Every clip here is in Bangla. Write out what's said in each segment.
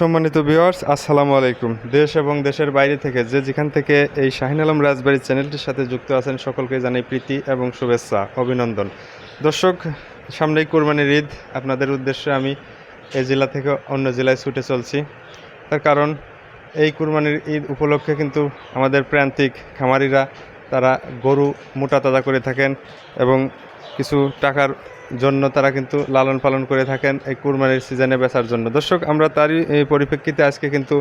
সম্মানিত ভিউয়ার্স, আসসালামু আলাইকুম। দেশ এবং দেশের বাইরে থেকে যে যেখান থেকে এই শাহিন আলম রাজবাড়ি চ্যানেলটির সাথে যুক্ত আছেন, সকলকে জানাই প্রীতি এবং শুভেচ্ছা, অভিনন্দন। দর্শক, সামনেই কোরবানির ঈদ। আপনাদের উদ্দেশ্যে আমি এই জেলা থেকে অন্য জেলায় ছুটে চলছি। তার কারণ, এই কোরবানির ঈদ উপলক্ষে কিন্তু আমাদের প্রান্তিক খামারিরা তারা গরু মোটা তাজা করে থাকেন এবং কিছু টাকার জন্য তারা কিন্তু লালন পালন করে থাকেন এই কুরবানির সিজনে বেচার জন্য। দর্শক, আমরা তারই পরিপ্রেক্ষিতে আজকে কিন্তু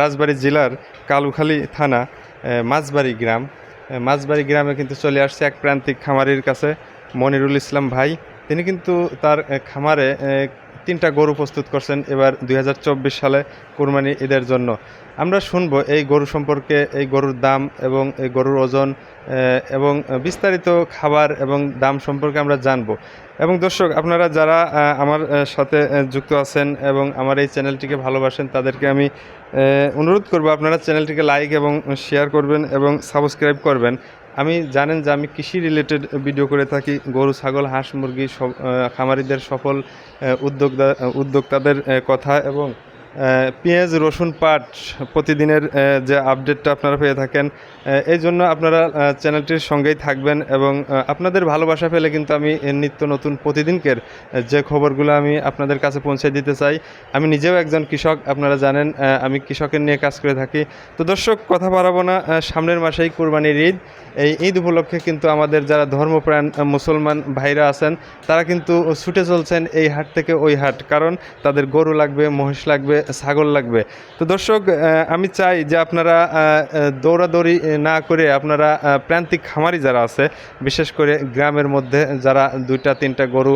রাজবাড়ী জেলার কালুখালী থানা মাঝবাড়ি গ্রাম মাঝবাড়ি গ্রামে কিন্তু চলে আসছে এক প্রান্তিক খামারির কাছে মনিরুল ইসলাম ভাই। তিনি কিন্তু তার খামারে তিনটা গরু প্রস্তুত করছেন এবার দুই হাজার চব্বিশ সালে কুরবানি ঈদের জন্য। আমরা শুনব এই গরু সম্পর্কে, এই গরুর দাম এবং এই গরুর ওজন এবং বিস্তারিত খাবার এবং দাম সম্পর্কে আমরা জানব। এবং দর্শক, আপনারা যারা আমার সাথে যুক্ত আছেন এবং আমার এই চ্যানেলটিকে ভালোবাসেন, তাদেরকে আমি অনুরোধ করব আপনারা চ্যানেলটিকে লাইক এবং শেয়ার করবেন এবং সাবস্ক্রাইব করবেন। আমি জানেন যে আমি কৃষি রিলেটেড ভিডিও করে থাকি, গরু, ছাগল, হাঁস, মুরগি, সব খামারিদের সফল উদ্যোক্তা, উদ্যোক্তাদের কথা এবং পেঁয়াজ, রসুন পাট প্রতিদিনের যে আপডেটটা আপনারা পেয়ে থাকেন এই জন্য আপনারা চ্যানেলটির সঙ্গেই থাকবেন এবং আপনাদের ভালোবাসা পেলে কিন্তু আমি নিত্য নতুন প্রতিদিনকের যে খবরগুলো আমি আপনাদের কাছে পৌঁছে দিতে চাই। আমি নিজেও একজন কৃষক, আপনারা জানেন আমি কৃষকের নিয়ে কাজ করে থাকি। তো দর্শক, কথা বাড়াবো না সামনের মাসেই কোরবানির ঈদ। এই ঈদ উপলক্ষে কিন্তু আমাদের যারা ধর্মপ্রাণ মুসলমান ভাইরা আছেন, তারা কিন্তু ছুটে চলছেন এই হাট থেকে ওই হাট, কারণ তাদের গরু লাগবে, মহিষ লাগবে ছাগল লাগবে। তো দর্শক আমি চাই যে আপনারা দৌড়াদৌড়ি না করে আপনারা প্রান্তিক খামারি যারা আছে, বিশেষ করে গ্রামের মধ্যে যারা দুইটা, তিনটা গরু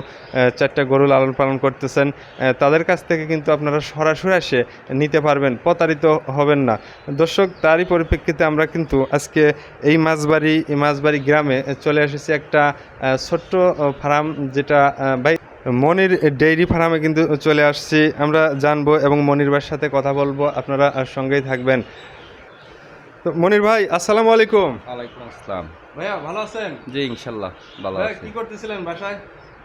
চারটা গরু লালন পালন করতেছেন তাদের কাছ থেকে কিন্তু আপনারা সরাসরি এসে নিতে পারবেন, প্রতারিত হবেন না। দর্শক, তারই পরিপ্রেক্ষিতে আমরা কিন্তু আজকে এই মাছবাড়ি মাছবাড়ি গ্রামে চলে এসেছি একটা ছোট্ট ফার্ম যেটা ভাই মনির ডেইরি ফার্মে কিন্তু চলে আসছি। আমরা জানব এবং মনির ভাইয়ের সাথে কথা বলব। আপনারা আর সঙ্গেই থাকবেন। তো মনির ভাই আসসালামু আলাইকুম। ওয়ালাইকুম আসসালাম। ভাইয়া ভালো আছেন? জি ইনশাল্লাহ ভালো আছি। কি করতেছিলেন বাসায়?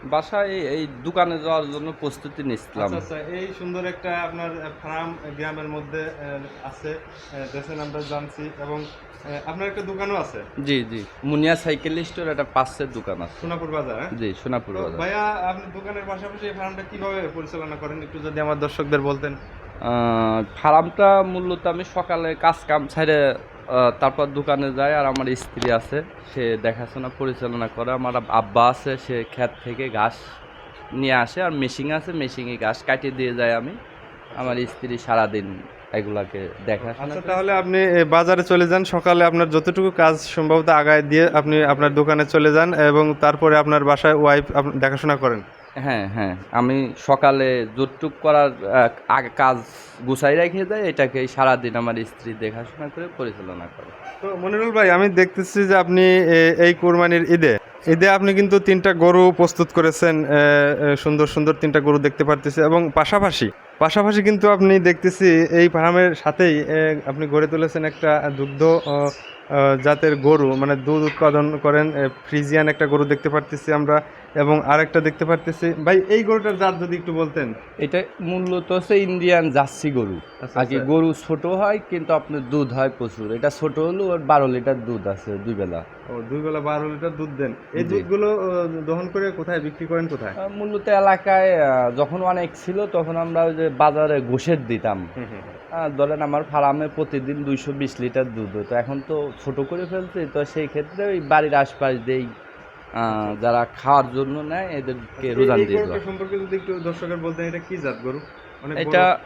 বাসায় এই- দোকানে যাওয়ার জন্য প্রস্তুতি নিচ্ছিলাম। আচ্ছা আচ্ছা এই সুন্দর একটা আপনার ফার্ম গ্রামের মধ্যে আছে দেখেন আমরা জানছি এবং আপনার একটা দোকানও আছে? জি জি মুনিয়া সাইকেল স্টোর একটা পাশের দোকান আছে। সোনাপুর বাজার হ্যাঁ? জি সোনাপুর বাজার। ভাইয়া আপনি দোকানের পাশাপাশি এই ফার্মটা কীভাবে পরিচালনা করেন? একটু যদি আমার দর্শকদের বলতেন। আহ, ফার্মটা মূলত আমি সকালে কাজ কাম ছাড়ে তারপর দোকানে যায় আর আমার স্ত্রী আছে সে দেখাশোনা পরিচালনা করে। আমার আব্বা আছে সে ক্ষেত থেকে ঘাস নিয়ে আসে আর মেশিন আছে মেশিনে ঘাস কাটিয়ে দিয়ে যায় আমি। আমার স্ত্রী সারাদিন এগুলাকে দেখা আচ্ছা তাহলে আপনি বাজারে চলে যান সকালে আপনার যতটুকু কাজ সম্ভবত আগায় দিয়ে আপনি আপনার দোকানে চলে যান এবং তারপরে আপনার বাসায় ওয়াইফ দেখাশোনা করেন। হ্যাঁ হ্যাঁ। আমি সকালে জোরটুক করার আগে কাজ গুছাই রেখে দেয় এটাকে সারাদিন আমার স্ত্রী দেখাশোনা করে পরিচালনা করে। তো মনিরুল ভাই, আমি দেখতেছি যে আপনি এই কোরবানির ঈদে ঈদে আপনি কিন্তু তিনটা গরু প্রস্তুত করেছেন সুন্দর সুন্দর তিনটা গরু দেখতে পারতেছি এবং পাশাপাশি পাশাপাশি কিন্তু আপনি দেখতেছি এই ফার্মের সাথেই আপনি গড়ে তুলেছেন একটা দুগ্ধ জাতের গরু মানে দুধ উৎপাদন করেন ফ্রিজিয়ান একটা গরু দেখতে পারতেছি আমরা এবং আরেকটা দেখতে পারতেছি। ভাই এই গরুটার জাত যদি একটু বলতেন। এটা মূলত হচ্ছে ইন্ডিয়ান জার্সি গরু। আচ্ছা, আর কি আচ্ছা। গরু ছোট হয় কিন্তু আপনার দুধ হয় প্রচুর। এটা ছোট হলো ওর বারো লিটার দুধ আছে দুই বেলা। ও দুই বেলা বারো লিটার দুধ দেন। এই। দুধগুলো দহন করে কোথায় বিক্রি করেন কোথায়? মূলত এলাকায় যখন অনেক ছিল তখন আমরা ওই যে বাজারে ঘোষের দিতাম। ধরেন আমার ফার্মে প্রতিদিন দুইশো বিশ লিটার দুধ হতো। এখন তো ছোট করে ফেলছে তো সেই ক্ষেত্রে ওই বাড়ির আশপাশ দিয়েই যারা খাওয়ার জন্য নেয় এদেরকে রোজান দিয়ে দেওয়া। সম্পর্কে যদি একটু দর্শকের বলতেন এটা কি জাত গরু? এটা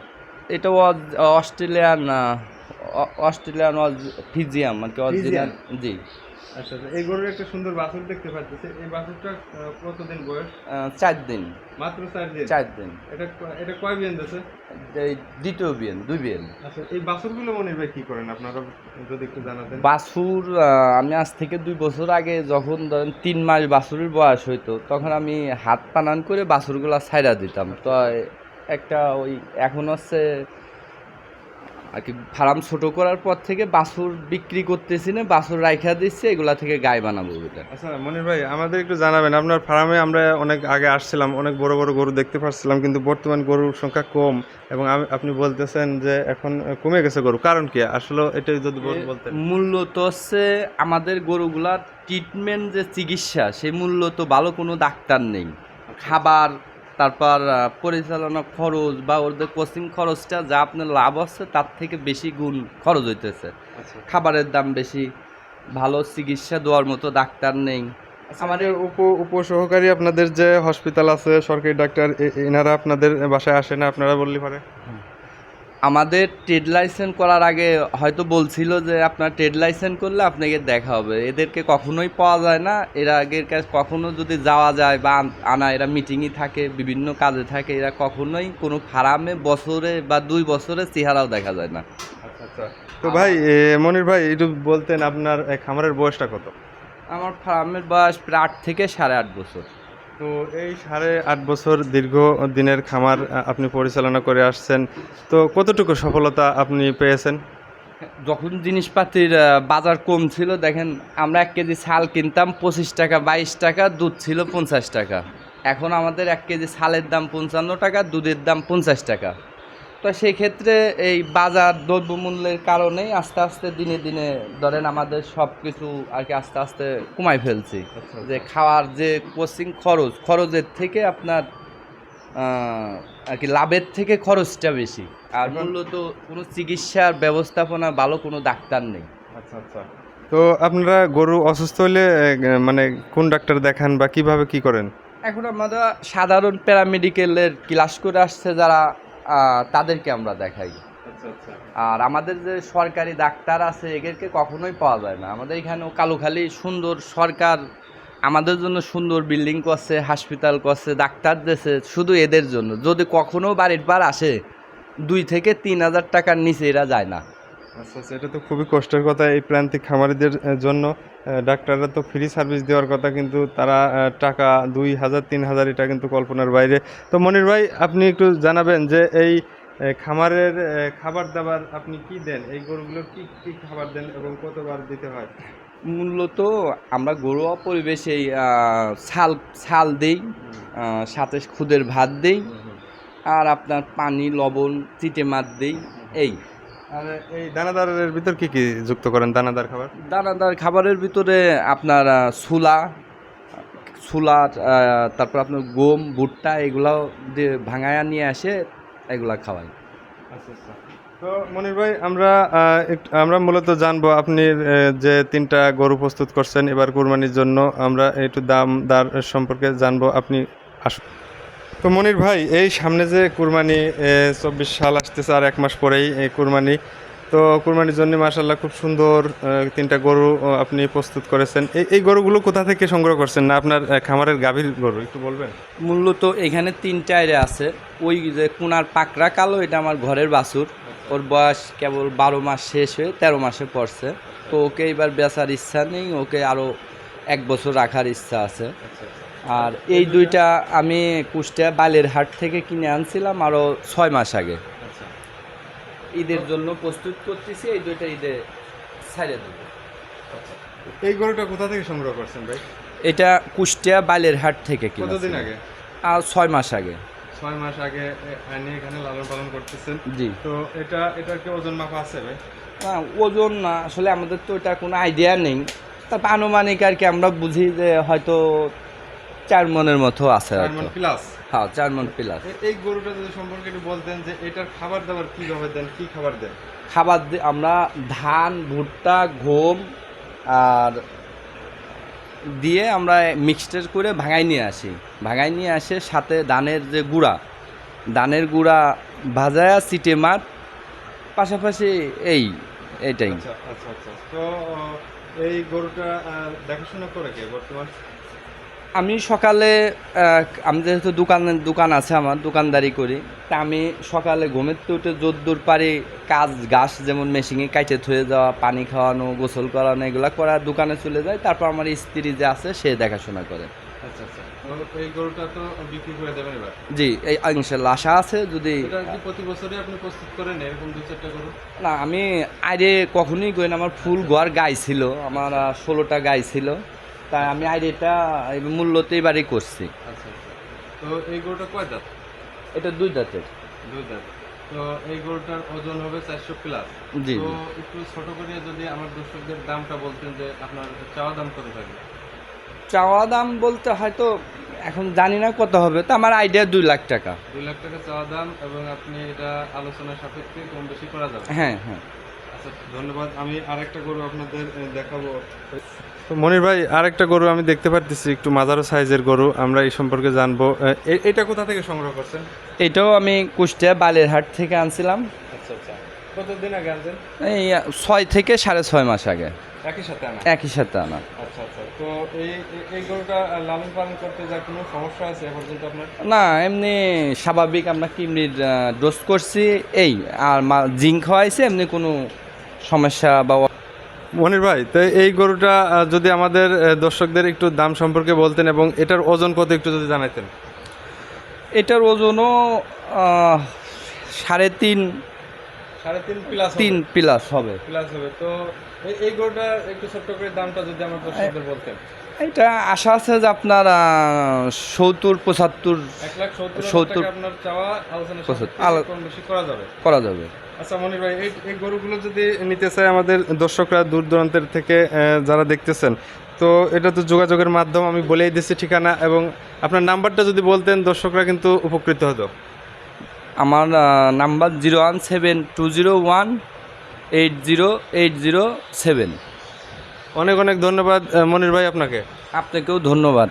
এটা অস্ট্রেলিয়ান অ- অস্ট্রেলিয়ান ফিজিয়াম মানে অস্ট্রেলিয়ান অরিজিনাল জি। আচ্ছা আচ্ছা। এই গরুর একটা সুন্দর বাছুর দেখতে পাচ্ছি। এই বাছুরটা কতদিন বয়স? চার দিন। মাত্র চার দিন? চার দিন। এটা এটা কয় বিয়ান দিয়েছে এই দ্বিতীয় বিয়েন দুই বিয়েন। আচ্ছা এই বাছুরগুলো মনে ভাই কি করেন? আপনারা যদি একটু জানাতেন। বাছুর আমি আজ থেকে দুই বছর আগে যখন ধরেন তিন মাস বাছুরের বয়স হইতো তখন আমি হাত পানান করে বাছুরগুলা ছাইড়া দিতাম। তো একটা ওই এখন হচ্ছে আর কি ফার্ম ছোট করার পর থেকে বাছুর বিক্রি করতেছি না বাছুর রাইখা দিচ্ছে এগুলা থেকে গায়ে বানাবো এটা আচ্ছা মনির ভাই আমাদের একটু জানাবেন আপনার ফার্মে আমরা অনেক আগে আসছিলাম অনেক বড় বড় গরু দেখতে পাচ্ছিলাম কিন্তু বর্তমান গরুর সংখ্যা কম এবং আপনি বলতেছেন যে এখন কমে গেছে গরু কারণ কি? আসলে এটা যদি বল- বলতেন। মূল্যত হচ্ছে আমাদের গরুগুলার ট্রিটমেন্ট যে চিকিৎসা সেই মূল্য তো ভালো কোনো ডাক্তার নেই। খাবার তারপর পরিচালনা খরচ বা ওদের কোচিং খরচটা যা আপনার লাভ আছে তার থেকে বেশি গুণ খরচ হইতেছে। আচ্ছা। খাবারের দাম বেশি ভালো চিকিৎসা দেওয়ার মতো ডাক্তার নেই। আমাদের উপ উপসহকারী আপনাদের যে হসপিটাল আছে সরকারি ডাক্তার এনারা আপনাদের বাসায় আসে না আপনারা বললি পারে? আমাদের ট্রেড লাইসেন্স করার আগে হয়তো বলছিল যে আপনার ট্রেড লাইসেন্স করলে আপনাকে দেখা হবে। এদেরকে কখনোই পাওয়া যায় না। এরা আগের কাছে কখনো যদি যাওয়া যায় বা আন- আনা এরা মিটিংই থাকে বিভিন্ন কাজে থাকে এরা কখনোই কোনো ফার্মে বছরে বা দুই বছরে চেহারাও দেখা যায় না। আচ্ছা আচ্ছা। তো ভাই মনির ভাই একটু বলতেন আপনার খামারের বয়সটা কত? আমার ফার্মের বয়স প্রায় আট থেকে সাড়ে আট বছর। তো এই সাড়ে আট বছর দীর্ঘ দিনের খামার আপনি পরিচালনা করে আসছেন। তো কতটুকু সফলতা আপনি পেয়েছেন? যখন জিনিসপাতির বাজার কম ছিল, দেখেন আমরা এক কেজি ছাল কিনতাম পঁচিশ টাকা, বাইশ টাকা, দুধ ছিল পঞ্চাশ টাকা। এখন আমাদের এক কেজি ছালের দাম পঞ্চান্ন টাকা, দুধের দাম পঞ্চাশ টাকা। তো সেই ক্ষেত্রে এই বাজার দ্রব্যমূল্যের কারণেই আস্তে আস্তে দিনে দিনে ধরেন আমাদের সব কিছু আর কি আস্তে আস্তে কমাই ফেলছি। যে খাওয়ার যে কোচিং খরচ খরচের থেকে আপনার আর কি লাভের থেকে খরচটা বেশি। আর মূলত কোনো চিকিৎসার ব্যবস্থাপনা ভালো কোনো ডাক্তার নেই। আচ্ছা আচ্ছা। তো আপনারা গরু অসুস্থ হলে মানে কোন ডাক্তার দেখান বা কীভাবে কি করেন? এখন আমরা সাধারণ প্যারামেডিকেলের ক্লাস করে আসছে যারা তাদেরকে আমরা দেখাই। আচ্ছা আচ্ছা। আর আমাদের যে সরকারি ডাক্তার আছে এদেরকে কখনোই পাওয়া যায় না। আমাদের এখানেও কালোখালি সুন্দর সরকার আমাদের জন্য সুন্দর বিল্ডিং করছে হাসপাতাল করছে ডাক্তার দিয়েছে শুধু এদের জন্য। যদি কখনো বাড়ির পার আসে দুই থেকে তিন হাজার টাকার নিচে এরা যায় না। আচ্ছা আচ্ছা এটা তো খুবই কষ্টের কথা। এই প্রান্তিক খামারিদের জন্য ডাক্তাররা তো ফ্রি সার্ভিস দেওয়ার কথা কিন্তু তারা টাকা দুই হাজার তিন হাজার এটা কিন্তু কল্পনার বাইরে। তো মনির ভাই আপনি একটু জানাবেন যে এই খামারের খাবার দাবার আপনি কি দেন? এই গরুগুলোর কি কি খাবার দেন এবং কতবার দিতে হয়? মূলত আমরা ঘরোয়া পরিবেশে ছাল ছাল দেই সাথে খুদের ভাত দিই আর আপনার পানি লবণ চিটে মাছ দিই এই। আর এই দানাদারের ভিতর কি কি যুক্ত করেন দানাদার খাবার? দানাদার খাবারের ভিতরে আপনার ছোলা ছোলা তারপর আপনার গম ভুট্টা এগুলাও দিয়ে ভাঙায়া নিয়ে আসে এগুলা খাওয়াই। আচ্ছা আচ্ছা। তো মনির ভাই আমরা একটু- আমরা মূলত জানব আপনি যে তিনটা গরু প্রস্তুত করছেন এবার কুরবানির জন্য আমরা একটু দাম দার সম্পর্কে জানব। আপনি আসুন। তো মনির ভাই এই সামনে যে কুরবানি চব্বিশ সাল আসতেছে আর এক মাস পরেই এই কুরবানি। তো কুরবানির জন্য মাসাল্লাহ খুব সুন্দর তিনটা গরু আপনি প্রস্তুত করেছেন। এই এই গরুগুলো কোথা থেকে সংগ্রহ করছেন? না আপনার খামারের গাভীর গরু একটু বলবেন? মূলত এখানে তিনটা এরে আছে। ওই যে কোনার পাকড়া কালো এটা আমার ঘরের বাছুর। ওর বয়স কেবল বারো মাস শেষ হয়ে তেরো মাসে পড়ছে। তো ওকে এবার বেচার ইচ্ছা নেই ওকে আরও এক বছর রাখার ইচ্ছা আছে। আর এই দুইটা আমি কুষ্টিয়া বালের হাট থেকে কিনে আনছিলাম আরও ছয় মাস আগে। ঈদের জন্য প্রস্তুত করতেছি এই দুইটা ঈদে ছাড়ে দেবো। এই গরুটা কোথা থেকে সংগ্রহ করছেন ভাই? এটা কুষ্টিয়া বালের হাট থেকে কিনে কতদিন আগে? আর ছয় মাস আগে। ছয় মাস আগে এ, আইনে এখানে লালন পালন করতেছেন। জি। তো এটা এটার কি ওজন মাপা আছে ভাই? না, ওজন না আসলে আমাদের তো এটা কোনো আইডিয়া নেই। তারপর আনুমানিক আর কি আমরা বুঝি যে হয়তো চার মনের মতো আছে হয়তো। প্লাস হ্যাঁ চার মন প্লাস এই গরুটা যদি সম্পর্কে একটু বলতেন যে এটার খাবার দাবার কীভাবে দেন কি খাবার দেন? খাবার আমরা ধান ভুট্টা গম আর দিয়ে আমরা মিক্সচার করে ভাঙাই নিয়ে আসি। ভাঙাই নিয়ে আসে সাথে ধানের যে গুঁড়া। ধানের গুঁড়া ভাজায়া সিটে মার পাশাপাশি এই এইটাই। আচ্ছা আচ্ছা আচ্ছা। তো এই গরুটা দেখাশোনা করে কে বর্তমান? আমি সকালে আমি যেহেতু দোকান দোকান আছে আমার দোকানদারি করি তা আমি সকালে ঘুমের থেকে উঠে যদ্দূর পারি কাজ ঘাস যেমন মেশিনে কাইটে থয়ে যাওয়া পানি খাওয়ানো গোসল করানো এগুলো করা দোকানে চলে যায় তারপর আমার স্ত্রী যে আছে সে দেখাশোনা করে। আচ্ছা আচ্ছা। তো তো জি এই ইনশাল্লাহ আশা আছে যদি প্রতি বছরই আপনি প্রস্তুত করেন এরকম দু চারটা গরু? না আমি আইরে কখনোই কই না আমার ফুল ঘর গাই ছিল আমার ষোলোটা গাই ছিল। তাই আমি আইরেটা এই মূল্যতে এবারই করছি। আচ্ছা আচ্ছা। তো এই গরুটা কয় দাঁত? এটা দুই দাঁতের। দুই দাঁত। তো এই গরুটার ওজন হবে চারশো প্লাস জি তো একটু ছোট করে যদি আমার দর্শকদের দামটা বলতেন যে আপনার চাওয়া দাম কত থাকবে? চাওয়া দাম বলতে হয়তো এখন জানি না কত হবে তো আমার আইডিয়া দুই লাখ টাকা। দুই লাখ টাকা চাওয়া দাম এবং আপনি এটা আলোচনা সাপেক্ষে কম বেশি করা যাবে। হ্যাঁ হ্যাঁ। আচ্ছা ধন্যবাদ। আমি আরেকটা গরু আপনাদের দেখাবো। তো মনির ভাই আরেকটা গরু আমি দেখতে পারতেছি একটু মাঝারো সাইজের গরু আমরা এই সম্পর্কে জানব। এটা কোথা থেকে সংগ্রহ করছেন? এটাও আমি কুষ্টিয়া বালেরহাট থেকে আনছিলাম। আচ্ছা আচ্ছা। কতদিন আগে আনছেন? এই ছয় থেকে সাড়ে ছয় মাস আগে। একই সাথে আনা? একই সাথে আনা। আচ্ছা আচ্ছা। তো এই এই- এই গরুটা লালন পালন করতে যা কোনো সমস্যা আছে পর্যন্ত আপনার? না এমনি স্বাভাবিক আমরা কিমনির ডোজ করছি এই আর জিঙ্ক খাওয়াইছে এমনি কোনো সমস্যা বা মনির ভাই তো এই গরুটা যদি আমাদের দর্শকদের একটু দাম সম্পর্কে বলতেন এবং এটার ওজন কত একটু যদি জানাইতেন এটার ওজনও সাড়ে তিন সাড়ে তিন প্লাস তিন প্লাস হবে। প্লাস হবে। তো এই গরুটা একটু ছোট্ট করে দামটা যদি আমার দর্শকদের বলতেন। এটা আশা আছে যে আপনার সত্তর পঁচাত্তর সত্তর করা যাবে। করা যাবে। আচ্ছা মনির ভাই এই এই গরুগুলো যদি নিতে চায় আমাদের দর্শকরা দূর দূরান্তের থেকে যারা দেখতেছেন তো এটা তো যোগাযোগের মাধ্যম আমি বলেই দিচ্ছি ঠিকানা এবং আপনার নাম্বারটা যদি বলতেন দর্শকরা কিন্তু উপকৃত হতো। আমার number zero one seven two zero one eight zero eight zero seven. অনেক অনেক ধন্যবাদ মনির ভাই আপনাকে। আপনাকেও ধন্যবাদ।